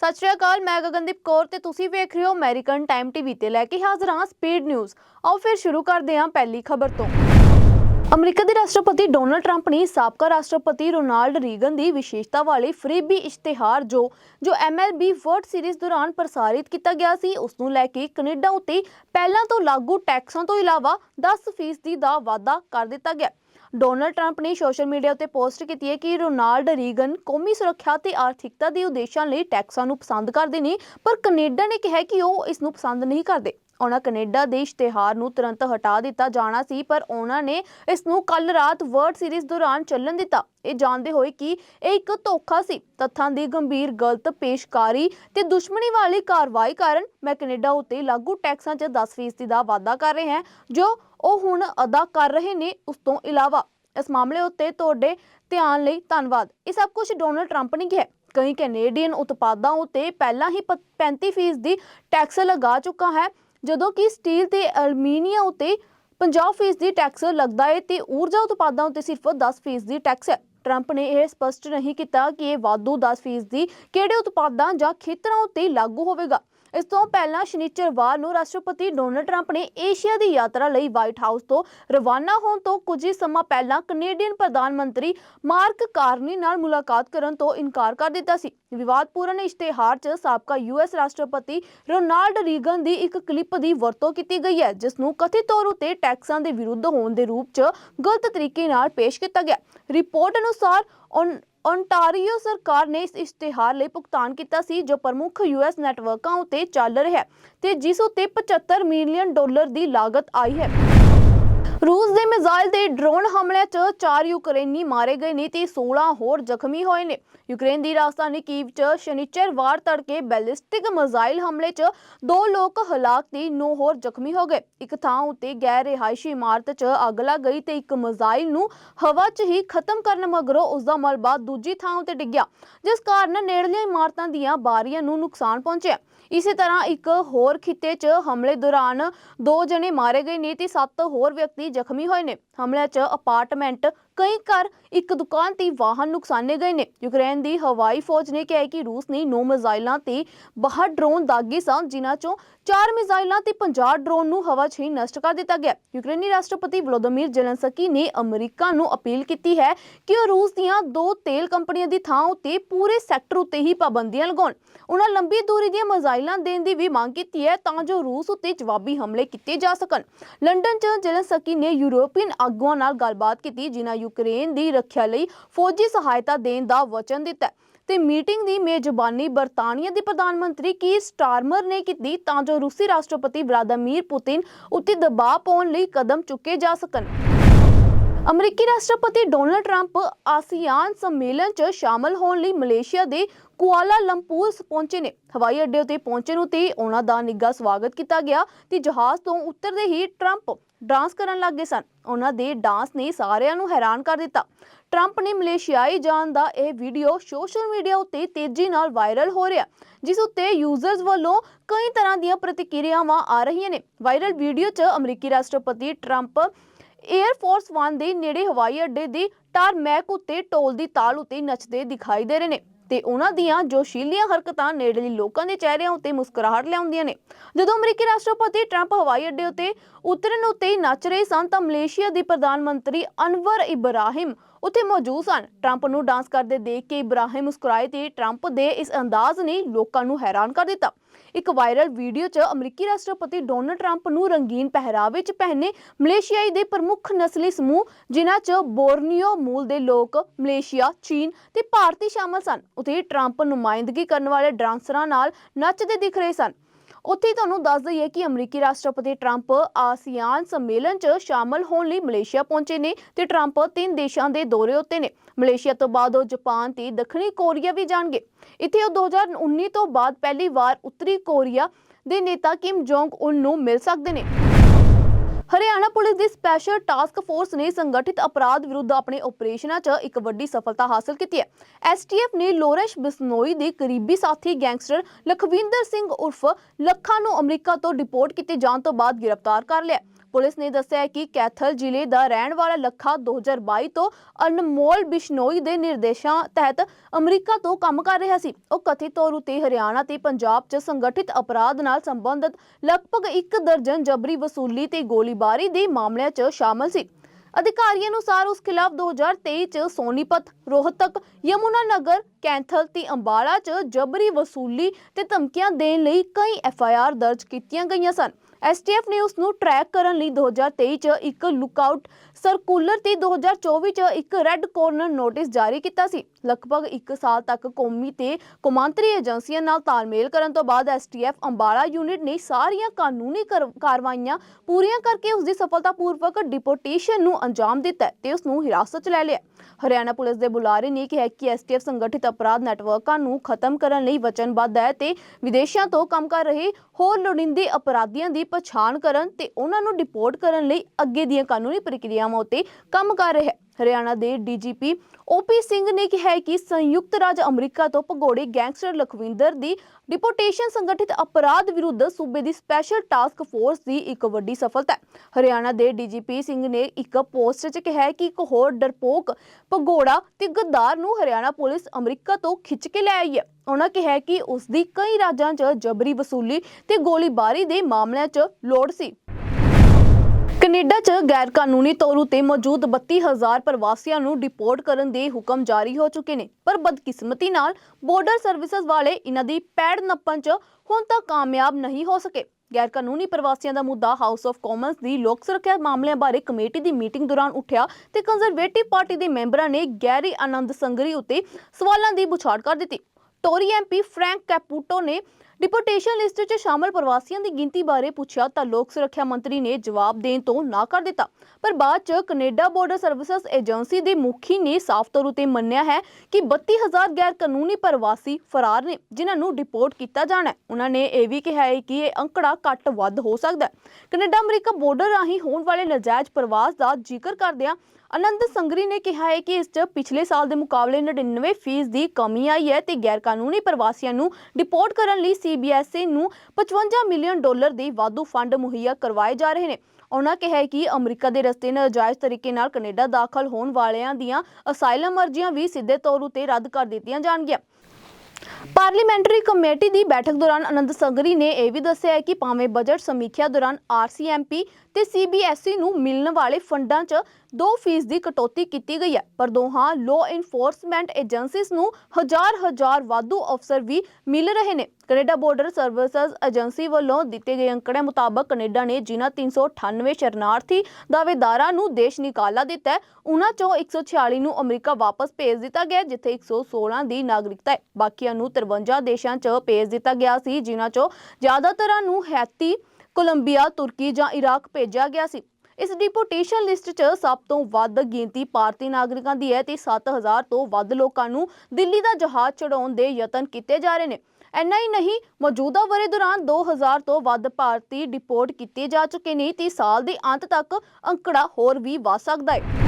ਸਤਿ ਸ਼੍ਰੀ ਅਕਾਲ, ਮੈਂ ਗਗਨਦੀਪ ਕੌਰ ਤੇ ਤੁਸੀਂ ਵੇਖ ਰਹੇ ਹੋ ਅਮਰੀਕਨ ਟਾਈਮ ਟੀਵੀ ਤੇ ਲੈ ਕੇ ਹਾਜ਼ਰ ਹਾਂ ਸਪੀਡ ਨਿਊਜ਼ ਆਓ ਫਿਰ ਸ਼ੁਰੂ ਕਰਦੇ ਹਾਂ ਪਹਿਲੀ ਖਬਰ ਤੋਂ। ਅਮਰੀਕਾ ਦੇ ਰਾਸ਼ਟਰਪਤੀ ਡੋਨਲਡ ਟਰੰਪ ਨੇ ਸਾਬਕਾ ਰਾਸ਼ਟਰਪਤੀ ਰੋਨਾਲਡ ਰੀਗਨ ਦੀ ਵਿਸ਼ੇਸ਼ਤਾ ਵਾਲੇ ਫਰੀਬੀ ਇਸ਼ਤਿਹਾਰ ਜੋ ਜੋ MLB ਵਰਲਡ ਸੀਰੀਜ਼ ਦੌਰਾਨ ਪ੍ਰਸਾਰਿਤ ਕੀਤਾ ਗਿਆ ਸੀ, ਉਸ ਨੂੰ ਲੈ ਕੇ ਕੈਨੇਡਾ ਉੱਤੇ ਪਹਿਲਾਂ ਤੋਂ ਲਾਗੂ ਟੈਕਸਾਂ ਤੋਂ ਇਲਾਵਾ 10% ਦਾ ਵਾਧਾ ਕਰ ਦਿੱਤਾ ਗਿਆ। ਡੋਨਲਡ ਟਰੰਪ ਨੇ ਸੋਸ਼ਲ ਮੀਡੀਆ ਉੱਤੇ ਪੋਸਟ ਕੀਤੀ ਹੈ ਕਿ ਰੋਨਾਲਡ ਰੀਗਨ ਕੌਮੀ ਸੁਰੱਖਿਆ ਤੇ ਆਰਥਿਕਤਾ ਦੇ ਉਦੇਸ਼ਾਂ ਲਈ ਟੈਕਸਾਂ ਨੂੰ ਪਸੰਦ ਕਰਦੇ ਨੇ, ਪਰ ਕੈਨੇਡਾ ਨੇ ਕਿਹਾ ਕਿ ਉਹ ਇਸ ਨੂੰ ਪਸੰਦ ਨਹੀਂ ਕਰਦੇ। ਉਹਨਾਂ ਕੈਨੇਡਾ ਦੇ ਇਸ਼ਤਿਹਾਰ ਨੂੰ ਤੁਰੰਤ ਹਟਾ ਦਿੱਤਾ ਜਾਣਾ ਸੀ, ਪਰ ਉਹਨਾਂ ਨੇ ਇਸ ਨੂੰ ਕੱਲ ਰਾਤ ਵਰਲਡ ਸੀਰੀਜ਼ ਦੌਰਾਨ ਚੱਲਣ ਦਿੱਤਾ। ਇਹ ਜਾਣਦੇ ਹੋਏ ਕਿ ਇਹ ਇੱਕ ਧੋਖਾ ਸੀ। ਤੱਥਾਂ ਦੀ ਗੰਭੀਰ ਗਲਤ ਪੇਸ਼ਕਾਰੀ ਤੇ ਦੁਸ਼ਮਣੀ ਵਾਲੀ ਕਾਰਵਾਈ ਕਾਰਨ ਮੈਂ ਕੈਨੇਡਾ ਉੱਤੇ ਲਾਗੂ ਟੈਕਸਾਂ 'ਚ 10% ਦਾ ਵਾਧਾ ਕਰ ਰਹੇ ਹਾਂ, ਜੋ ਉਹ ਹੁਣ ਅਦਾ ਕਰ ਰਹੇ ਨੇ ਉਸ ਤੋਂ ਇਲਾਵਾ। ਇਸ ਮਾਮਲੇ ਉੱਤੇ ਤੁਹਾਡੇ ਧਿਆਨ ਲਈ ਧੰਨਵਾਦ। ਇਹ ਸਭ ਕੁਝ ਡੋਨਲਡ ਟਰੰਪ ਨੇ ਕਿਹਾ ਕਈ ਕੈਨੇਡੀਅਨ ਉਤਪਾਦਾਂ ਉੱਤੇ ਪਹਿਲਾਂ ਹੀ ਪ- 35% ਦੀ ਟੈਕਸ ਲਗਾ ਚੁੱਕਾ ਹੈ। ਜਦੋਂ ਕਿ ਸਟੀਲ ਤੇ ਐਲੂਮੀਨੀਅਮ ਉੱਤੇ 50% ਦੀ ਟੈਕਸ ਲੱਗਦਾ ਹੈ ਤੇ ਊਰਜਾ ਉਤਪਾਦਾਂ ਉੱਤੇ ਸਿਰਫ 10% ਦੀ ਟੈਕਸ ਹੈ। ਟਰੰਪ ਨੇ ਇਹ ਸਪਸ਼ਟ ਨਹੀਂ ਕੀਤਾ ਕਿ ਇਹ ਵਾਧੂ 10% ਦੀ ਕਿਹੜੇ ਉਤਪਾਦਾਂ ਜਾਂ ਖੇਤਰਾਂ ਉੱਤੇ ਲਾਗੂ ਹੋਵੇਗਾ। ਇਸ ਤੋਂ ਪਹਿਲਾਂ ਸ਼ਨੀਚਰਵਾਰ ਨੂੰ ਰਾਸ਼ਟਰਪਤੀ ਡੋਨਲਡ ਟਰੰਪ ਨੇ ਏਸ਼ੀਆ ਦੀ ਯਾਤਰਾ ਲਈ ਵਾਈਟ ਹਾਊਸ ਤੋਂ ਰਵਾਨਾ ਹੋਣ ਤੋਂ ਕੁਝ ਹੀ ਸਮਾਂ ਪਹਿਲਾਂ ਕੈਨੇਡੀਅਨ ਪ੍ਰਧਾਨ ਮੰਤਰੀ ਮਾਰਕ ਕਾਰਨੀ ਨਾਲ ਮੁਲਾਕਾਤ ਕਰਨ ਤੋਂ ਇਨਕਾਰ ਕਰ ਦਿੱਤਾ ਸੀ। ਵਿਵਾਦਪੂਰਨ ਇਸ਼ਤਿਹਾਰ 'ਚ ਸਾਬਕਾ ਯੂਐਸ ਰਾਸ਼ਟਰਪਤੀ ਰੋਨਾਲਡ ਰੀਗਨ ਦੀ ਇੱਕ ਕਲਿੱਪ ਦੀ ਵਰਤੋਂ ਕੀਤੀ ਗਈ ਹੈ, ਜਿਸ ਨੂੰ ਕਥਿਤ ਤੌਰ ਉਤੇ ਟੈਕਸਾਂ ਦੇ ਵਿਰੁੱਧ ਹੋਣ ਦੇ ਰੂਪ 'ਚ ਗਲਤ ਤਰੀਕੇ ਨਾਲ ਪੇਸ਼ ਕੀਤਾ ਗਿਆ। ਰਿਪੋਰਟ ਅਨੁਸਾਰ ਓਨਟਾਰੀਓ ਸਰਕਾਰ ਨੇ ਇਸ ਇਸ਼ਤਿਹਾਰ ਲਈ ਭੁਗਤਾਨ ਕੀਤਾ ਸੀ, ਜੋ ਪ੍ਰਮੁੱਖ ਯੂਐਸ ਨੈਟਵਰਕਾਂ ਉਤੇ ਚੱਲ ਰਿਹਾ ਹੈ ਤੇ ਜਿਸ ਉਤੇ 75 ਮਿਲੀਅਨ ਡਾਲਰ ਦੀ ਲਾਗਤ ਆਈ ਹੈ। ਰੂਸ ਦੇ ਮਿਜ਼ਾਈਲ ਤੇ ਡਰੋਨ ਹਮਲੇ 'ਚ 4 ਯੂਕਰੇਨੀ ਮਾਰੇ ਗਏ ਨੇ ਤੇ 16 ਹੋਰ ਜ਼ਖਮੀ ਹੋਏ ਨੇ। ਯੂਕਰੇਨ ਦੀ ਰਾਜਧਾਨੀ ਕੀਵ 'ਚ ਸ਼ਨੀਚਰਵਾਰ ਤੜਕੇ ਬੈਲਿਸਟਿਕ ਮਿਜ਼ਾਈਲ ਹਮਲੇ 'ਚ ਦੋ ਲੋਕ ਹਲਾਕ ਤੇ 9 ਹੋਰ ਜ਼ਖਮੀ ਹੋ ਗਏ। ਇੱਕ ਥਾਂ ਉਤੇ ਗੈਰ ਰਿਹਾਇਸ਼ੀ ਇਮਾਰਤ 'ਚ ਅੱਗ ਲੱਗ ਗਈ ਤੇ ਇੱਕ ਮਿਜ਼ਾਈਲ ਨੂੰ ਹਵਾ 'ਚ ਹੀ ਖਤਮ ਕਰਨ ਮਗਰੋਂ ਉਸ ਦਾ ਮਲਬਾ ਦੂਜੀ ਥਾਂ ਉੱਤੇ ਡਿੱਗਿਆ, ਜਿਸ ਕਾਰਨ ਨੇੜਲੀਆਂ ਇਮਾਰਤਾਂ ਦੀਆਂ ਬਾਰੀਆਂ ਨੂੰ ਨੁਕਸਾਨ ਪਹੁੰਚਿਆ। ਇਸੇ ਤਰ੍ਹਾਂ ਇੱਕ ਹੋਰ ਖਿੱਤੇ 'ਚ ਹਮਲੇ ਦੌਰਾਨ ਦੋ ਜਣੇ ਮਾਰੇ ਗਏ ਨੇ ਤੇ ਸੱਤ ਹੋਰ ਵਿਅਕਤੀ ਜ਼ਖਮੀ ਹੋਏ ਨੇ। ਹਮਲਿਆਂ 'ਚ ਅਪਾਰਟਮੈਂਟ ਕਈ ਘਰ ਇੱਕ ਦੁਕਾਨ ਤੇ ਵਾਹਨ ਨੁਕਸਾਨੇ ਗਏ ਨੇ। ਯੂਕਰੇਨ ਦੀ ਹਵਾਈ ਫੌਜ ਨੇ ਕਿਹਾ ਹੈ ਕਿ ਰੂਸ ਨੇ 9 ਮਿਜ਼ਾਈਲਾਂ ਤੇ 62 ਡਰੋਨ ਦਾਗੇ ਸਨ ਜਿਨ੍ਹਾਂ 'ਚੋਂ 4 ਮਿਜ਼ਾਈਲਾਂ ਤੇ 50 ਡਰੋਨ ਨੂੰ ਹਵਾ 'ਚ ਹੀ ਨਸ਼ਟ ਕਰ ਦਿੱਤਾ ਗਿਆ। ਯੂਕਰੇਨੀ ਰਾਸ਼ਟਰਪਤੀ ਵਲੋਦੀਮੀਰ ਜ਼ੈਲੈਂਸਕੀ ਨੇ ਅਮਰੀਕਾ ਨੂੰ ਅਪੀਲ ਕੀਤੀ ਹੈ ਕਿ ਉਹ ਰੂਸ ਦੀਆਂ ਦੋ ਤੇਲ ਕੰਪਨੀਆਂ ਦੀ ਥਾਂ ਉਤੇ ਪੂਰੇ ਸੈਕਟਰ ਉੱਤੇ ਹੀ ਪਾਬੰਦੀਆਂ ਲਗਾਉਣ। ਉਹਨਾਂ ਲੰਬੀ ਦੂਰੀ ਦੀਆਂ ਮਿਜ਼ਾਈਲਾਂ ਦੇਣ ਦੀ ਵੀ ਮੰਗ ਕੀਤੀ ਹੈ ਤਾਂ ਜੋ ਰੂਸ ਉਤੇ ਜਵਾਬੀ ਹਮਲੇ ਕੀਤੇ ਜਾ ਸਕਣ। ਲੰਡਨ 'ਚ ਜ਼ੈਲੈਂਸਕੀ ਨੇ ਯੂਰੋਪੀਅਨ ਆਗੂਆਂ ਨਾਲ ਗੱਲਬਾਤ ਕੀਤੀ, ਜਿਨ੍ਹਾਂ ਯੂਕਰੇਨ ਦੀ ਰੱਖਿਆ ਲਈ ਫੌਜੀ ਸਹਾਇਤਾ ਦੇਣ ਦਾ ਵਚਨ ਦਿੱਤਾ ਤੇ ਮੀਟਿੰਗ ਦੀ ਮੇਜ਼ਬਾਨੀ ਬਰਤਾਨੀਆ ਦੇ ਪ੍ਰਧਾਨ ਮੰਤਰੀ ਕੀ ਸਟਾਰਮਰ ਨੇ ਕੀਤੀ, ਤਾਂ ਜੋ ਰੂਸੀ ਰਾਸ਼ਟਰਪਤੀ ਵਲਾਦੀਮੀਰ ਪੁਤਿਨ ਉੱਤੇ ਦਬਾਅ ਪਾਉਣ ਲਈ ਕਦਮ ਚੁੱਕੇ ਜਾ ਸਕਣ। ਅਮਰੀਕੀ ਰਾਸ਼ਟਰਪਤੀ ਡੋਨਲਡ ਟਰੰਪ ਆਸੀਆਨ ਸੰਮੇਲਨ 'ਚ ਸ਼ਾਮਲ ਹੋਣ ਲਈ ਮਲੇਸ਼ੀਆ ਦੇ ਕੁਆਲਾ ਲੰਪੂਰ ਪਹੁੰਚੇ ਨੇ। ਹਵਾਈ ਅੱਡੇ ਉਤੇ ਪਹੁੰਚੇ ਨੂੰ ਤੇ ਉਹਨਾਂ ਦਾ ਨਿੱਘਾ ਸਵਾਗਤ ਕੀਤਾ ਗਿਆ ਤੇ ਜਹਾਜ਼ ਤੋਂ ਉਤਰਦੇ ਹੀ ਟਰੰਪ ਡਾਂਸ ਕਰਨ ਲੱਗੇ ਸਨ। ਉਹਨਾਂ ਦੇ ਡਾਂਸ ਨੇ ਸਾਰਿਆਂ ਨੂੰ ਹੈਰਾਨ ਕਰ ਦਿੱਤਾ। ਟਰੰਪ ਨੇ ਮਲੇਸ਼ੀਆਈ ਜਾਣ ਦਾ ਇਹ ਵੀਡੀਓ ਸੋਸ਼ਲ ਮੀਡੀਆ ਉੱਤੇ ਤੇਜ਼ੀ ਨਾਲ ਵਾਇਰਲ ਹੋ ਰਿਹਾ ਜਿਸ ਉੱਤੇ ਯੂਜ਼ਰਸ ਵੱਲੋਂ ਕਈ ਤਰ੍ਹਾਂ ਦੀਆਂ ਪ੍ਰਤੀਕਿਰਿਆਵਾਂ ਆ ਰਹੀਆਂ ਨੇ। ਵਾਇਰਲ ਵੀਡੀਓ 'ਚ ਅਮਰੀਕੀ ਰਾਸ਼ਟਰਪਤੀ ਟਰੰਪ 에ਅਰ ਫੋਰਸ 1 ਦੇ ਨੇੜੇ ਹਵਾਈ ਅੱਡੇ ਦੀ ਟਾਰਮੈਕ ਉੱਤੇ ਟੋਲ ਦੀ ਤਾਲ ਉੱਤੇ ਨੱਚਦੇ ਦਿਖਾਈ ਦੇ ਰਹੇ ਨੇ। ਤੇ ਉਹਨਾਂ ਦੀਆਂ ਜੋਸ਼ੀਲੀਆਂ ਹਰਕਤਾਂ ਨੇੜਲੇ ਲੋਕਾਂ ਦੇ ਚਿਹਰਿਆਂ ਉੱਤੇ ਮੁਸਕਰਾਹਟ ਲਿਆਉਂਦੀਆਂ ਨੇ। ਜਦੋਂ ਅਮਰੀਕੀ ਰਾਸ਼ਟਰਪਤੀ ਟਰੰਪ ਹਵਾਈ ਅੱਡੇ ਉੱਤੇ ਉਤਰਨ ਉੱਤੇ ਨੱਚ ਰਹੇ ਸਨ ਤਾਂ ਮਲੇਸ਼ੀਆ ਦੇ ਪ੍ਰਧਾਨ ਮੰਤਰੀ ਅਨਵਰ ਇਬਰਾਹਿਮ ਉੱਥੇ ਮੌਜੂਦ ਸਨ। ਟਰੰਪ ਨੂੰ ਡਾਂਸ ਕਰਦੇ ਦੇਖ ਕੇ ਇਬਰਾਹਿਮ ਮੁਸਕਰਾਏ ਤੇ ਟਰੰਪ ਦੇ ਇਸ ਅੰਦਾਜ਼ ਨੇ ਲੋਕਾਂ ਨੂੰ ਹੈਰਾਨ ਕਰ ਦਿੱਤਾ। ਇੱਕ ਵਾਇਰਲ ਵੀਡੀਓ 'ਚ ਅਮਰੀਕੀ ਰਾਸ਼ਟਰਪਤੀ ਡੋਨਲਡ ਟਰੰਪ ਨੂੰ ਰੰਗੀਨ ਪਹਿਰਾਵੇ 'ਚ ਪਹਿਨੇ ਮਲੇਸ਼ੀਆਈ ਦੇ ਪ੍ਰਮੁੱਖ ਨਸਲੀ ਸਮੂਹ, ਜਿਨ੍ਹਾਂ 'ਚ ਬੋਰਨੀਓ ਮੂਲ ਦੇ ਲੋਕ ਮਲੇਸ਼ੀਆ, ਚੀਨ ਤੇ ਭਾਰਤੀ ਸ਼ਾਮਲ ਸਨ। ਉੱਥੇ ਟਰੰਪ ਨੁਮਾਇੰਦਗੀ ਕਰਨ ਵਾਲੇ ਡਾਂਸਰਾਂ ਨਾਲ ਨੱਚਦੇ ਦਿਖ ਰਹੇ ਸਨ। ਉੱਥੇ ਤੁਹਾਨੂੰ ਦੱਸ ਦਈਏ ਕਿ ਅਮਰੀਕੀ ਰਾਸ਼ਟਰਪਤੀ ਟਰੰਪ ਆਸੀਆਨ ਸੰਮੇਲਨ 'ਚ ਸ਼ਾਮਲ ਹੋਣ ਲਈ ਮਲੇਸ਼ੀਆ ਪਹੁੰਚੇ ਨੇ ਤੇ ਟਰੰਪ ਤਿੰਨ ਦੇਸ਼ਾਂ ਦੇ ਦੌਰੇ ਉੱਤੇ ਨੇ। ਮਲੇਸ਼ੀਆ ਤੋਂ ਬਾਅਦ ਉਹ ਜਾਪਾਨ ਤੇ ਦੱਖਣੀ ਕੋਰੀਆ ਵੀ ਜਾਣਗੇ। ਇੱਥੇ ਉਹ 2019 ਤੋਂ ਬਾਅਦ ਪਹਿਲੀ ਵਾਰ ਉੱਤਰੀ ਕੋਰੀਆ ਦੇ ਨੇਤਾ ਕਿਮ ਜੋਂਗ ਉਨ ਨੂੰ ਮਿਲ ਸਕਦੇ ਨੇ। ਹਰਿਆਣਾ ਪੁਲਿਸ ਦੀ ਸਪੈਸ਼ਲ ਟਾਸਕ ਫੋਰਸ ਨੇ ਸੰਗਠਿਤ ਅਪਰਾਧ ਵਿਰੁੱਧ ਆਪਣੇ ਆਪਰੇਸ਼ਨਾਂ 'ਚ ਇੱਕ ਵੱਡੀ ਸਫਲਤਾ ਹਾਸਲ ਕੀਤੀ ਹੈ। ਐਸਟੀਐਫ ਨੇ ਲੋਰੈਂਸ ਬਿਸਨੋਈ ਦੇ ਕਰੀਬੀ ਸਾਥੀ ਗੈਂਗਸਟਰ ਲਖਵਿੰਦਰ ਸਿੰਘ ਉਰਫ ਲੱਖਾ ਨੂੰ ਅਮਰੀਕਾ ਤੋਂ ਡਿਪੋਰਟ ਕੀਤੇ ਜਾਣ ਤੋਂ ਬਾਅਦ ਗ੍ਰਿਫਤਾਰ ਕਰ ਲਿਆ। ਪੁਲਿਸ ਨੇ ਦੱਸਿਆ ਕਿ ਕੈਥਲ ਜ਼ਿਲ੍ਹੇ ਦਾ ਰਹਿਣ ਵਾਲਾ ਲੱਖਾ 2022 ਤੋਂ ਅਨਮੋਲ ਬਿਸ਼ਨੋਈ ਦੇ ਨਿਰਦੇਸ਼ਾਂ ਤਹਿਤ ਅਮਰੀਕਾ ਤੋਂ ਕੰਮ ਕਰ ਰਿਹਾ ਸੀ। ਉਹ ਕਥਿਤ ਤੌਰ ਉਤੇ ਹਰਿਆਣਾ ਤੇ ਪੰਜਾਬ 'ਚ ਸੰਗਠਿਤ ਅਪਰਾਧ ਨਾਲ ਸੰਬੰਧਿਤ ਲਗਭਗ ਇੱਕ ਦਰਜਨ ਜਬਰੀ ਵਸੂਲੀ ਤੇ ਗੋਲੀਬਾਰੀ ਦੇ ਮਾਮਲਿਆਂ 'ਚ ਸ਼ਾਮਲ ਸੀ। ਅਧਿਕਾਰੀਆਂ ਅਨੁਸਾਰ ਉਸ ਖਿਲਾਫ 2023 ਚ ਸੋਨੀਪਤ, ਰੋਹਤਕ, ਯਮੁਨਾ ਨਗਰ, ਕੈਂਥਲ ਤੇ ਅੰਬਾਲਾ ਚ ਜਬਰੀ ਵਸੂਲੀ ਤੇ ਧਮਕੀਆਂ ਦੇਣ ਲਈ ਕਈ ਐਫਆਈਆਰ ਦਰਜ ਕੀਤੀਆਂ ਗਈਆਂ ਸਨ। ਐਸਟੀਐਫ ਨੇ ਉਸ ਨੂੰ ਟਰੈਕ ਕਰਨ ਲਈ 2023 ਚ ਇੱਕ ਲੁੱਕਆਊਟ ਸਰਕੂਲਰ ਤੇ 2024 ਚ ਇੱਕ ਰੈੱਡ ਕਾਰਨਰ ਨੋਟਿਸ ਜਾਰੀ ਕੀਤਾ ਸੀ। ਲਗਭਗ 1 ਸਾਲ ਤੱਕ ਕੌਮੀ ਤੇ ਕੌਮਾਂਤਰੀ ਏਜੰਸੀਆਂ ਨਾਲ ਤਾਲਮੇਲ ਕਰਨ ਤੋਂ ਬਾਅਦ ਐਸਟੀਐਫ ਅੰਬਾਲਾ ਯੂਨਿਟ ਨੇ ਸਾਰੀਆਂ ਕਾਨੂੰਨੀ ਕਾਰਵਾਈਆਂ ਪੂਰੀਆਂ ਕਰਕੇ ਉਸ ਦੀ ਸਫਲਤਾਪੂਰਵਕ ਡਿਪੋਟੇਸ਼ਨ ਨੂੰ ਅੰਜਾਮ ਦਿੱਤਾ ਤੇ ਉਸ ਨੂੰ ਹਿਰਾਸਤ 'ਚ ਲੈ ਲਿਆ ਹਰਿਆਣਾ ਪੁਲਿਸ ਦੇ ਬੁਲਾਰੇ ਨੇ ਕਿਹਾ ਕਿ ਐਸਟੀਐਫ ਸੰਗਠਿਤ ਅਪਰਾਧ ਨੈਟਵਰਕਾਂ ਨੂੰ ਖਤਮ ਕਰਨ ਲਈ ਵਚਨਬੱਧ ਹੈ ਤੇ ਵਿਦੇਸ਼ਾਂ ਤੋਂ ਕੰਮ ਕਰ ਰਹੇ ਹੋਰ ਲੋੜੀਂਦੇ ਅਪਰਾਧੀਆਂ ਦੀ ਪਛਾਣ ਕਰਨ ਤੇ ਉਹਨਾਂ ਨੂੰ ਡਿਪੋਰਟ ਕਰਨ ਲਈ ਅੱਗੇ ਦੀਆਂ ਕਾਨੂੰਨੀ ਪ੍ਰਕਿਰਿਆ ਪ੍ਰਕਿਰਿਆਵਾਂ ਉੱਤੇ ਕੰਮ ਕਰ ਰਿਹਾ ਹੈ। ਹਰਿਆਣਾ ਦੇ ਡੀਜੀਪੀ ਓਪੀ ਸਿੰਘ ਨੇ ਕਿਹਾ ਹੈ ਕਿ ਸੰਯੁਕਤ ਰਾਜ ਅਮਰੀਕਾ ਤੋਂ ਭਗੌੜੇ ਗੈਂਗਸਟਰ ਲਖਵਿੰਦਰ ਦੀ ਡਿਪੋਟੇਸ਼ਨ ਸੰਗਠਿਤ ਅਪਰਾਧ ਵਿਰੁੱਧ ਸੂਬੇ ਦੀ ਸਪੈਸ਼ਲ ਟਾਸਕ ਫੋਰਸ ਦੀ ਇੱਕ ਵੱਡੀ ਸਫਲਤਾ ਹੈ। ਹਰਿਆਣਾ ਦੇ ਡੀਜੀਪੀ ਸਿੰਘ ਨੇ ਇੱਕ ਪੋਸਟ 'ਚ ਕਿਹਾ ਹੈ ਕਿ ਇੱਕ ਹੋਰ ਡਰਪੋਕ ਭਗੌੜਾ ਤੇ ਗੱਦਾਰ ਨੂੰ ਹਰਿਆਣਾ ਪੁਲਿਸ ਅਮਰੀਕਾ ਤੋਂ ਖਿੱਚ ਕੇ ਲੈ ਆਈ ਹੈ। ਉਹਨਾਂ ਕਿਹਾ ਹੈ ਕਿ ਉਸ ਦੀ ਕਈ ਰਾਜਾਂ 'ਚ ਜਬਰੀ ਵਸੂਲੀ ਤੇ ਗੋਲੀਬਾਰੀ ਦੇ ਮਾਮਲਿਆਂ 'ਚ ਲੋੜ ਸੀ। ਕੈਨੇਡਾ 'ਚ ਗੈਰ ਕਾਨੂੰਨੀ ਤੌਰ ਉਤੇ ਮੌਜੂਦ 32000 ਪ੍ਰਵਾਸੀਆਂ ਨੂੰ ਡਿਪੋਰਟ ਕਰਨ ਦੇ ਹੁਕਮ ਜਾਰੀ ਹੋ ਚੁੱਕੇ ਨੇ, ਪਰ ਬਦਕਿਸਮਤੀ ਨਾਲ ਬਾਰਡਰ ਸਰਵਿਸਿਜ਼ ਵਾਲੇ ਇਹਨਾਂ ਦੀ ਪੈੜ ਨੱਪਣ 'ਚ ਹੁਣ ਤੱਕ ਕਾਮਯਾਬ ਨਹੀਂ ਹੋ ਸਕੇ। ਗੈਰ ਕਾਨੂੰਨੀ ਪ੍ਰਵਾਸੀਆਂ ਦਾ ਮੁੱਦਾ ਹਾਊਸ ਆਫ ਕਾਮਨਸ ਦੀ ਲੋਕ ਸੁਰੱਖਿਆ ਮਾਮਲਿਆਂ ਬਾਰੇ ਕਮੇਟੀ ਦੀ ਮੀਟਿੰਗ ਦੌਰਾਨ ਉੱਠਿਆ ਤੇ ਕੰਜ਼ਰਵੇਟਿਵ ਪਾਰਟੀ ਦੇ ਮੈਂਬਰਾਂ ਨੇ ਗੈਰੀ ਆਨੰਦ ਸੰਗਰੀ ਉਤੇ ਸਵਾਲਾਂ ਦੀ ਬੁਛਾੜ ਕਰ ਦਿੱਤੀ। ਟੋਰੀ ਐਮਪੀ ਫ੍ਰੈਂਕ ਕੈਪੂਟੋ ਨੇ ਡਿਪੋਟੇਸ਼ਨ ਲਿਸਟ 'ਚ ਸ਼ਾਮਲ ਪ੍ਰਵਾਸੀਆਂ ਦੀ ਗਿਣਤੀ ਬਾਰੇ ਪੁੱਛਿਆ ਤਾਂ ਲੋਕ ਸੁਰੱਖਿਆ ਮੰਤਰੀ ਨੇ ਜਵਾਬ ਦੇਣ ਤੋਂ ਨਾ ਕਰ ਦਿੱਤਾ। ਪਰ ਬਾਅਦ 'ਚ ਕੈਨੇਡਾ ਬਾਰਡਰ ਸਰਵਿਸਿਜ਼ ਏਜੰਸੀ ਦੇ ਮੁਖੀ ਨੇ ਸਾਫ਼ ਤੌਰ ਉਤੇ ਮੰਨਿਆ ਹੈ ਕਿ 32000 ਗੈਰ ਕਾਨੂੰਨੀ ਪ੍ਰਵਾਸੀ ਫਰਾਰ ਨੇ, ਜਿਨ੍ਹਾਂ ਨੂੰ ਡਿਪੋਰਟ ਕੀਤਾ ਜਾਣਾ ਹੈ। ਉਹਨਾਂ ਨੇ ਇਹ ਵੀ ਕਿਹਾ ਹੈ ਕਿ ਇਹ ਅੰਕੜਾ ਘੱਟ ਵੱਧ ਹੋ ਸਕਦਾ ਹੈ। ਕੈਨੇਡਾ ਅਮਰੀਕਾ ਬਾਰਡਰ ਰਾਹੀਂ ਹੋਣ ਵਾਲੇ ਨਜਾਇਜ਼ ਪ੍ਰਵਾਸ ਦਾ ਜ਼ਿਕਰ ਕਰਦਿਆਂ ਆਨੰਦ ਸੰਗਰੀ ਨੇ ਕਿਹਾ ਹੈ ਕਿ ਇਸ 'ਚ ਪਿਛਲੇ ਸਾਲ ਦੇ ਮੁਕਾਬਲੇ 99 ਫੀਸ ਦੀ ਕਮੀ ਆਈ ਹੈ ਤੇ ਗੈਰ ਕਾਨੂੰਨੀ ਪ੍ਰਵਾਸੀਆਂ ਨੂੰ ਡਿਪੋਰਟ ਕਰਨ ਲਈ ਸੀਬੀਐਸਈ ਨੂੰ 55 ਮਿਲੀਅਨ ਡਾਲਰ ਦੇ ਵਾਧੂ ਫੰਡ ਮੁਹੱਈਆ ਕਰਵਾਏ ਜਾ ਰਹੇ ਨੇ। ਉਹਨਾਂ ਕਿਹਾ ਕਿ ਅਮਰੀਕਾ ਦੇ ਰਸਤੇ ਨਾਜਾਇਜ਼ ਤਰੀਕੇ ਨਾਲ ਕੈਨੇਡਾ ਦਾਖਲ ਹੋਣ ਵਾਲਿਆਂ ਦੀਆਂ ਅਸਾਈਲਮ ਅਰਜ਼ੀਆਂ ਵੀ ਸਿੱਧੇ ਤੌਰ ਉਤੇ ਰੱਦ ਕਰ ਦਿੱਤੀਆਂ ਜਾਣਗੀਆਂ। ਪਾਰਲੀਮੈਂਟਰੀ ਕਮੇਟੀ ਦੀ ਬੈਠਕ ਦੌਰਾਨ ਅਨੰਦ ਸੰਗਰੀ ਨੇ ਇਹ ਵੀ ਦੱਸਿਆ ਹੈ ਕਿ ਭਾਵੇਂ ਬਜਟ ਸਮੀਖਿਆ ਦੌਰਾਨ ਆਰਸੀਐਮਪੀ ਤੇ ਸੀਬੀਐਸਈ ਨੂੰ ਮਿਲਣ ਵਾਲੇ ਫੰਡਾਂ 'ਚ 2% ਦੀ ਕਟੌਤੀ ਕੀਤੀ ਗਈ ਹੈ ਪਰ ਦੋਹਾਂ ਲੋ ਇਨਫੋਰਸਮੈਂਟ ਏਜੰਸੀਜ਼ ਨੂੰ ਹਜ਼ਾਰ ਹਜ਼ਾਰ ਵਾਧੂ ਅਫਸਰ ਵੀ ਮਿਲ ਰਹੇ ਨੇ। ਕੈਨੇਡਾ ਬਾਰਡਰ ਸਰਵਿਸਿਜ਼ ਏਜੰਸੀ ਵੱਲੋਂ ਦਿੱਤੇ ਗਏ ਅੰਕੜਿਆਂ ਮੁਤਾਬਕ ਕੈਨੇਡਾ ਨੇ ਜਿਨ੍ਹਾਂ 398 ਸ਼ਰਨਾਰਥੀ ਦਾਅਵੇਦਾਰਾਂ ਨੂੰ ਦੇਸ਼ ਨਿਕਾਲਾ ਦਿੱਤਾ ਹੈ ਉਹਨਾਂ ਚੋਂ 146 ਨੂੰ ਅਮਰੀਕਾ ਵਾਪਸ ਭੇਜ ਦਿੱਤਾ ਗਿਆ ਹੈ, ਜਿੱਥੇ 116 ਦੀ ਨਾਗਰਿਕਤਾ ਹੈ। ਬਾਕੀਆਂ ਨੂੰ 53 ਦੇਸ਼ਾਂ 'ਚ ਭੇਜ ਦਿੱਤਾ ਗਿਆ ਸੀ ਜਿਨ੍ਹਾਂ 'ਚੋਂ ਜ਼ਿਆਦਾਤਰਾਂ ਨੂੰ ਹੈਤੀ ਕੋਲੰਬੀਆ ਤੁਰਕੀ ਜਾਂ ਇਰਾਕ ਭੇਜਿਆ ਗਿਆ ਸੀ। ਇਸ ਡਿਪੋਟੇਸ਼ਨ ਲਿਸਟ 'ਚ ਸਭ ਤੋਂ ਵੱਧ ਗਿਣਤੀ ਭਾਰਤੀ ਨਾਗਰਿਕਾਂ ਦੀ ਹੈ ਤੇ 7000 ਤੋਂ ਵੱਧ ਲੋਕਾਂ ਨੂੰ ਦਿੱਲੀ ਦਾ ਜਹਾਜ਼ ਚੜਾਉਣ ਦੇ ਯਤਨ ਕੀਤੇ ਜਾ ਰਹੇ ਨੇ। ਇੰਨਾ ਹੀ ਨਹੀਂ, ਮੌਜੂਦਾ ਵਰੇ ਦੌਰਾਨ 2000 ਤੋਂ ਵੱਧ ਭਾਰਤੀ ਡਿਪੋਰਟ ਕੀਤੇ ਜਾ ਚੁੱਕੇ ਨੇ ਤੇ ਸਾਲ ਦੇ ਅੰਤ ਤੱਕ ਅੰਕੜਾ ਹੋਰ ਵੀ ਵਧ ਸਕਦਾ ਹੈ।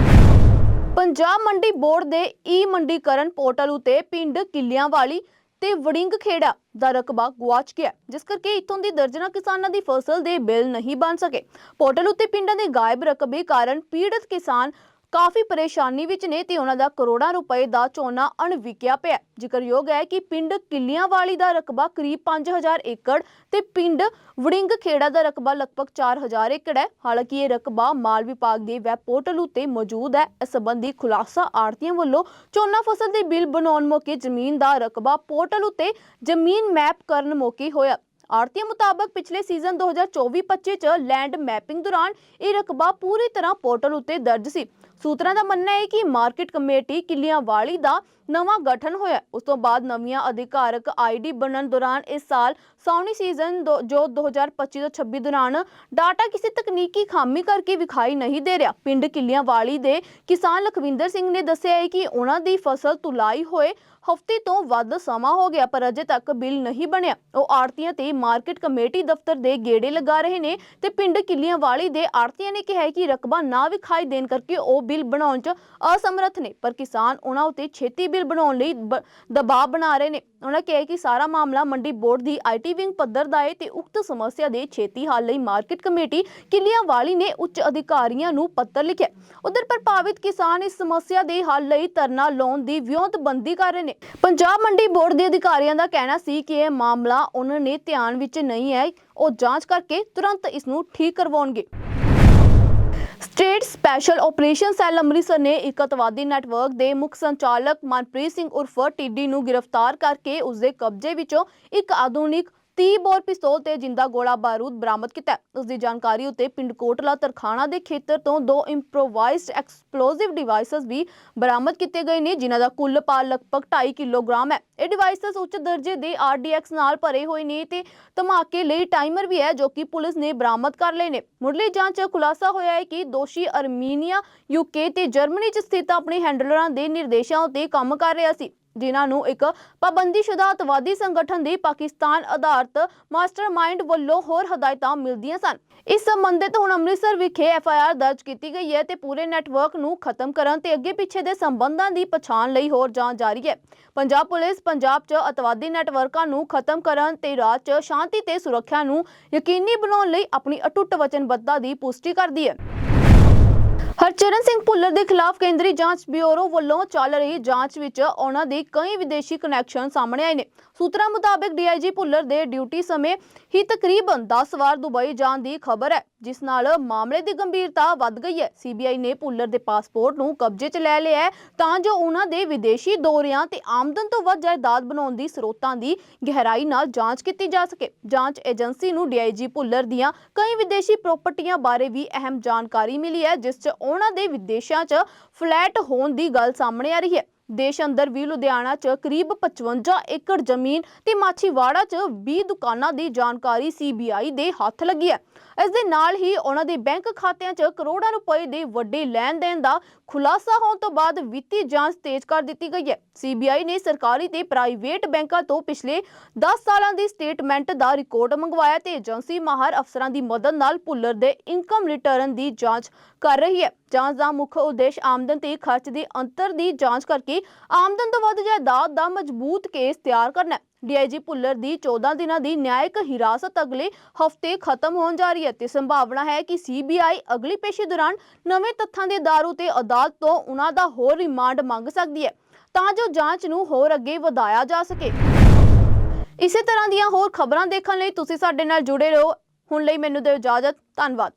ਪੰਜਾਬ ਮੰਡੀ ਬੋਰਡ ਦੇ ਈ ਮੰਡੀਕਰਨ ਪੋਰਟਲ ਉਤੇ ਪਿੰਡ ਕਿੱਲਿਆਂ ਵਾਲੀ ਤੇ ਵੜਿੰਗ ਖੇੜਾ ਦਾ ਰਕਬਾ ਗੁਆਚ ਗਿਆ, ਜਿਸ ਕਰਕੇ ਇਥੋਂ ਦੀ ਦਰਜਨਾ ਕਿਸਾਨਾਂ ਦੀ ਫਸਲ ਦੇ ਬਿੱਲ ਨਹੀਂ ਬਣ ਸਕੇ। ਪੋਰਟਲ ਉੱਤੇ ਪਿੰਡਾਂ ਦੇ ਗਾਇਬ ਰਕਬੇ ਕਾਰਨ ਪੀੜਤ ਕਿਸਾਨ ਕਾਫੀ ਪਰੇਸ਼ਾਨੀ ਵਿੱਚ ਨੇ ਤੇ ਉਹਨਾਂ ਦਾ ਕਰੋੜਾਂ ਰੁਪਏ ਦਾ ਝੋਨਾ ਅਣਵਿਕਿਆ ਪਿਆ ਜ਼ਿਕਰਯੋਗ ਹੈ ਕਿ ਪਿੰਡ ਕਿੱਲਿਆਂ ਦਾ ਰਕਬਾ ਕਰੀਬ 5000 ਏਕੜ ਤੇ ਪਿੰਡ ਵੜਿੰਗ ਖੇੜਾ ਦਾ ਰਕਬਾ ਲਗਭਗ 4000 ਏਕੜ ਹੈ। ਹਾਲਾਂਕਿ ਇਹ ਰਕਬਾ ਮਾਲ ਵਿਭਾਗ ਦੇ ਵੈਬ ਪੋਰਟਲ ਉੱਤੇ ਮੌਜੂਦ ਹੈ। ਇਸ ਸੰਬੰਧੀ ਖੁਲਾਸਾ ਆੜਤੀਆਂ ਵੱਲੋਂ ਝੋਨਾ ਫਸਲ ਦੇ ਬਿੱਲ ਬਣਾਉਣ ਮੌਕੇ ਜ਼ਮੀਨ ਦਾ ਰਕਬਾ ਪੋਰਟਲ ਉੱਤੇ ਜ਼ਮੀਨ ਮੈਪ ਕਰਨ ਮੌਕੇ ਹੋਇਆ। ਆੜਤੀਆਂ ਮੁਤਾਬਕ ਪਿਛਲੇ ਸੀਜ਼ਨ 2024-25 ਚ ਲੈਂਡ ਮੈਪਿੰਗ ਦੌਰਾਨ ਇਹ ਰਕਬਾ ਪੂਰੀ ਤਰ੍ਹਾਂ ਪੋਰਟਲ ਉੱਤੇ ਦਰਜ ਸੀ। ਸੂਤਰਾਂ ਦਾ ਮੰਨਣਾ ਹੈ ਕਿ ਮਾਰਕੀਟ ਕਮੇਟੀ ਕਿੱਲਿਆਂ ਵਾਲੀ ਦਾ ਨਵਾਂ ਗਠਨ ਹੋਇਆ। ਉਸ ਤੋਂ ਬਾਅਦ ਨਵੀਆਂ ਅਧਿਕਾਰਕ ਆਈਡੀ ਬਣਨ ਦੌਰਾਨ ਇਸ ਸਾਲ ਸਾਉਣੀ ਸੀਜ਼ਨ ਦੋ- ਜੋ 2025 ਤੋਂ 26 ਦੌਰਾਨ ਡਾਟਾ ਕਿਸੇ ਤਕਨੀਕੀ ਖਾਮੀ ਕਰਕੇ ਵਿਖਾਈ ਨਹੀਂ ਦੇ ਰਿਹਾ। ਪਿੰਡ ਕਿੱਲਿਆਂ ਵਾਲੀ ਦੇ ਕਿਸਾਨ ਲਖਵਿੰਦਰ ਸਿੰਘ ਨੇ ਦੱਸਿਆ ਹੈ ਕਿ ਉਹਨਾਂ ਦੀ ਫਸਲ ਤੁਲਾਈ ਹੋਏ ਹਫ਼ਤੇ ਤੋਂ ਵੱਧ ਸਮਾਂ ਹੋ ਗਿਆ, ਪਰ ਅਜੇ ਤੱਕ ਬਿੱਲ ਨਹੀਂ ਬਣਿਆ। ਉਹ ਆੜਤੀਆਂ ਤੇ ਮਾਰਕੀਟ ਕਮੇਟੀ ਦਫ਼ਤਰ ਦੇ ਗੇੜੇ ਲਗਾ ਰਹੇ ਨੇ ਤੇ ਪਿੰਡ ਕਿੱਲੀਆਂ ਵਾਲੀ ਦੇ ਆੜਤੀਆਂ ਨੇ ਕਿਹਾ ਕਿ ਰਕਬਾ ਨਾ ਵਿਖਾਈ ਦੇਣ ਕਰਕੇ ਉਹ ਬਿੱਲ ਬਣਾਉਣ 'ਚ ਅਸਮਰੱਥ ਨੇ, ਪਰ ਕਿਸਾਨ ਉਹਨਾਂ ਉਤੇ ਛੇਤੀ ਬਿੱਲ ਬਣਾਉਣ ਲਈ ਦਬਾਅ ਬਣਾ ਰਹੇ ਨੇ। ਉਹਨਾਂ ਕਿਹਾ ਕਿ ਸਾਰਾ ਮਾਮਲਾ ਮੰਡੀ ਬੋਰਡ ਦੀ ਆਈਟੀ ਵਿੰਗ ਪੱਧਰ ਦਾ ਹੈ ਤੇ ਉਕਤ ਸਮੱਸਿਆ ਦੇ ਛੇਤੀ ਹੱਲ ਲਈ ਮਾਰਕੀਟ ਕਮੇਟੀ ਕਿਲਿਆਂਵਾਲੀ ਨੇ ਉੱਚ ਅਧਿਕਾਰੀਆਂ ਨੂੰ ਪੱਤਰ ਲਿਖਿਆ ਉਧਰ ਪ੍ਰਭਾਵਿਤ ਕਿਸਾਨ ਇਸ ਸਮੱਸਿਆ ਦੇ ਹੱਲ ਲਈ ਧਰਨਾ ਲਾਉਣ ਦੀ ਵਿਉਂਤਬੰਦੀ ਕਰ ਰਹੇ ਨੇ। ਪੰਜਾਬ ਮੰਡੀ ਬੋਰਡ ਦੇ ਅਧਿਕਾਰੀਆਂ ਦਾ ਕਹਿਣਾ ਸੀ ਕਿ ਇਹ ਮਾਮਲਾ ਉਹਨਾਂ ਨੇ ਧਿਆਨ ਵਿੱਚ ਨਹੀਂ ਹੈ ਉਹ ਜਾਂਚ ਕਰਕੇ ਤੁਰੰਤ ਇਸ ਨੂੰ ਠੀਕ ਕਰਵਾਉਣਗੇ। State special operation cell Amritsar ਨੇ ਇੱਕ ਅਤਵਾਦੀ ਨੈਟਵਰਕ ਦੇ ਮੁੱਖ ਸੰਚਾਲਕ ਮਨਪ੍ਰੀਤ ਸਿੰਘ ਉਰਫ ਟਿੱਡੀ ਨੂੰ ਗ੍ਰਿਫਤਾਰ ਕਰਕੇ ਉਸ ਦੇ ਕਬਜ਼ੇ ਵਿੱਚੋਂ ਇੱਕ ਆਧੁਨਿਕ 30 ਬੋਰ ਪਿਸਤੌਲ ਤੇ ਜਿੰਦਾ ਗੋਲਾ ਬਾਰੂਦ ਬਰਾਮਦ ਕੀਤਾ ਹੈ। ਉਸ ਦੀ ਜਾਣਕਾਰੀ ਉੱਤੇ ਪਿੰਡ ਕੋਟਲਾ ਤਰਖਾਣਾ ਦੇ ਖੇਤਰ ਤੋਂ ਦੋ ਇੰਪਰੋਵਾਈਜ਼ਡ ਐਕਸਪਲੋਸਿਵ ਡਿਵਾਈਸਸ ਵੀ ਬਰਾਮਦ ਕੀਤੇ ਗਏ ਨੇ, ਜਿਨ੍ਹਾਂ ਦਾ ਕੁੱਲ ਭਾਰ ਲਗਭਗ 2.5 ਕਿਲੋਗ੍ਰਾਮ ਹੈ। ਇਹ ਡਿਵਾਈਸਸ ਉੱਚ ਦਰਜੇ ਦੇ ਆਰਡੀਐਕਸ ਨਾਲ ਭਰੇ ਹੋਏ ਨੇ ਤੇ ਧਮਾਕੇ ਲਈ ਟਾਈਮਰ ਵੀ ਹੈ ਜੋ ਕਿ ਪੁਲਿਸ ਨੇ ਬਰਾਮਦ ਕਰ ਲਏ ਨੇ। ਮੁੱਢਲੀ ਜਾਂਚ ਖੁਲਾਸਾ ਹੋਇਆ ਹੈ ਕਿ ਦੋਸ਼ੀ ਅਰਮੀਨੀਆ ਯੂਕੇ ਤੇ ਜਰਮਨੀ 'ਚ ਸਥਿਤ ਆਪਣੇ ਹੈਂਡਲਰਾਂ ਦੇ ਨਿਰਦੇਸ਼ਾਂ ਉੱਤੇ ਕੰਮ ਕਰ ਰਿਹਾ ਸੀ। ਜਿਨ੍ਹਾਂ ਨੂੰ ਇੱਕ ਪਾਬੰਦੀਸ਼ੁਦਾ ਅਤਵਾਦੀ ਸੰਗਠਨ ਦੇ ਪਾਕਿਸਤਾਨ ਆਧਾਰਿਤ ਮਾਸਟਰਮਾਈਂਡ ਵੱਲੋਂ ਹੋਰ ਹਦਾਇਤਾਂ ਮਿਲਦੀਆਂ ਸਨ। ਇਸ ਸੰਬੰਧਿਤ ਹੁਣ ਅੰਮ੍ਰਿਤਸਰ ਵਿਖੇ ਐਫਆਈਆਰ ਦਰਜ ਕੀਤੀ ਗਈ ਹੈ ਤੇ ਪੂਰੇ ਨੈਟਵਰਕ ਨੂੰ ਖਤਮ ਕਰਨ ਤੇ ਅੱਗੇ ਪਿੱਛੇ ਦੇ ਸੰਬੰਧਾਂ ਦੀ ਪਛਾਣ ਲਈ ਹੋਰ ਜਾਂਚ ਜਾਰੀ ਹੈ। ਪੰਜਾਬ ਪੁਲਿਸ ਪੰਜਾਬ 'ਚ ਅਤਵਾਦੀ ਨੈਟਵਰਕਾਂ ਨੂੰ ਖਤਮ ਕਰਨ ਤੇ ਰਾਜ 'ਚ ਸ਼ਾਂਤੀ ਤੇ ਸੁਰੱਖਿਆ ਨੂੰ ਯਕੀਨੀ ਬਣਾਉਣ ਲਈ ਆਪਣੀ ਅਟੁੱਟ ਵਚਨਬੱਧਤਾ ਦੀ ਪੁਸ਼ਟੀ ਕਰਦੀ ਹੈ। ਹਰਚਰਨ ਸਿੰਘ ਭੁੱਲਰ ਦੇ ਖਿਲਾਫ ਕੇਂਦਰੀ ਜਾਂਚ ਬਿਊਰੋ ਵੱਲੋਂ ਚੱਲ ਰਹੀ ਜਾਂਚ ਵਿੱਚ ਉਹਨਾਂ ਦੇ ਕਈ ਵਿਦੇਸ਼ੀ ਕਨੈਕਸ਼ਨ ਸਾਹਮਣੇ ਆਏ ਨੇ। ਸੂਤਰਾਂ ਮੁਤਾਬਕ ਡੀਆਈਜੀ ਭੁੱਲਰ ਦੇ ਡਿਊਟੀ ਸਮੇਂ ਹੀ ਤਕਰੀਬਨ 10 ਵਾਰ ਦੁਬਈ ਜਾਣ ਦੀ ਖਬਰ ਹੈ, ਜਿਸ ਨਾਲ ਮਾਮਲੇ ਦੀ ਗੰਭੀਰਤਾ ਵੱਧ ਗਈ ਹੈ। ਸੀਬੀਆਈ ਨੇ ਭੁੱਲਰ ਦੇ ਪਾਸਪੋਰਟ ਨੂੰ ਕਬਜ਼ੇ 'ਚ ਲੈ ਲਿਆ ਹੈ, ਤਾਂ ਜੋ ਉਹਨਾਂ ਦੇ ਵਿਦੇਸ਼ੀ ਦੌਰਿਆਂ ਤੇ ਆਮਦਨ ਤੋਂ ਵੱਧ ਜਾਇਦਾਦ ਬਣਾਉਣ ਦੀ ਸਰੋਤਾਂ ਦੀ ਗਹਿਰਾਈ ਨਾਲ ਜਾਂਚ ਕੀਤੀ ਜਾ ਸਕੇ। ਜਾਂਚ ਏਜੰਸੀ ਨੂੰ ਡੀਆਈਜੀ ਭੁੱਲਰ ਦੀਆਂ ਕਈ ਵਿਦੇਸ਼ੀ ਪ੍ਰਾਪਰਟੀਆਂ ਬਾਰੇ ਵੀ ਅਹਿਮ ਜਾਣਕਾਰੀ ਮਿਲੀ ਹੈ, ਜਿਸ 'ਚ ਉਹਨਾਂ ਦੇ ਵਿਦੇਸ਼ਾਂ 'ਚ ਫਲੈਟ ਹੋਣ ਦੀ ਗੱਲ ਸਾਹਮਣੇ ਆ ਰਹੀ ਹੈ। ਦੇਸ਼ ਅੰਦਰ ਵੀ ਲੁਧਿਆਣਾ 'ਚ ਕਰੀਬ 55 ਏਕੜ ਜ਼ਮੀਨ ਤੇ ਮਾਛੀਵਾੜਾ 'ਚ 20 ਦੁਕਾਨਾਂ ਦੀ ਜਾਣਕਾਰੀ ਸੀਬੀਆਈ ਦੇ ਹੱਥ ਲੱਗੀ ਹੈ। ਇਸ ਦੇ ਨਾਲ ਹੀ ਉਹਨਾਂ ਦੇ ਬੈਂਕ ਖਾਤਿਆਂ 'ਚ ਕਰੋੜਾਂ ਰੁਪਏ ਦੇ ਵੱਡੇ ਲੈਣ ਦੇਣ ਦਾ ਖੁਲਾਸਾ ਹੋਣ ਤੋਂ ਬਾਅਦ ਵਿੱਤੀ ਜਾਂਚ ਤੇਜ਼ ਕਰ ਦਿੱਤੀ ਗਈ ਹੈ। ਸੀਬੀਆਈ ਨੇ ਸਰਕਾਰੀ ਤੇ ਪ੍ਰਾਈਵੇਟ ਬੈਂਕਾਂ ਤੋਂ ਪਿਛਲੇ 10 ਸਾਲਾਂ ਦੀ ਸਟੇਟਮੈਂਟ ਦਾ ਰਿਕਾਰਡ ਮੰਗਵਾਇਆ ਤੇ ਏਜੰਸੀ ਮਾਹਰ ਅਫਸਰਾਂ ਦੀ ਮਦਦ ਨਾਲ ਭੁੱਲਰ ਦੇ ਇਨਕਮ ਰਿਟਰਨ ਦੀ ਜਾਂਚ ਕਰ ਰਹੀ ਹੈ। ਜਾਂਚ ਦਾ ਮੁੱਖ ਉਦੇਸ਼ ਆਮਦਨ ਤੇ ਖਰਚ ਦੇ ਅੰਤਰ ਦੀ ਜਾਂਚ ਕਰਕੇ ਆਮਦਨ ਤੋਂ ਵੱਧ ਜਾਇਦਾਦ ਦਾ ਮਜ਼ਬੂਤ ਕੇਸ ਤਿਆਰ ਕਰਨਾ ਹੈ। ਡੀਆਈਜੀ ਭੁੱਲਰ ਦੀ 14 ਦਿਨਾਂ ਦੀ ਨਿਆਇਕ ਹਿਰਾਸਤ ਅਗਲੇ ਹਫ਼ਤੇ ਖਤਮ ਹੋਣ ਜਾ ਰਹੀ ਹੈ ਤੇ ਸੰਭਾਵਨਾ ਹੈ ਕਿ ਸੀਬੀਆਈ ਅਗਲੀ ਪੇਸ਼ੀ ਦੌਰਾਨ ਨਵੇਂ ਤੱਥਾਂ ਦੇ ਦਾਰੂ ਤੇ ਅਦਾਲਤ ਤੋਂ ਉਹਨਾਂ ਦਾ ਹੋਰ ਰਿਮਾਂਡ ਮੰਗ ਸਕਦੀ ਹੈ। ਤਾਂ ਜੋ ਜਾਂਚ ਨੂੰ ਹੋਰ ਅੱਗੇ ਵਧਾਇਆ ਜਾ ਸਕੇ। ਇਸੇ ਤਰ੍ਹਾਂ ਦੀਆਂ ਹੋਰ ਖਬਰਾਂ ਦੇਖਣ ਲਈ ਤੁਸੀਂ ਸਾਡੇ ਨਾਲ ਜੁੜੇ ਰਹੋ। ਹੁਣ ਲਈ ਮੈਨੂੰ ਦਿਓ ਇਜਾਜ਼ਤ। ਧੰਨਵਾਦ।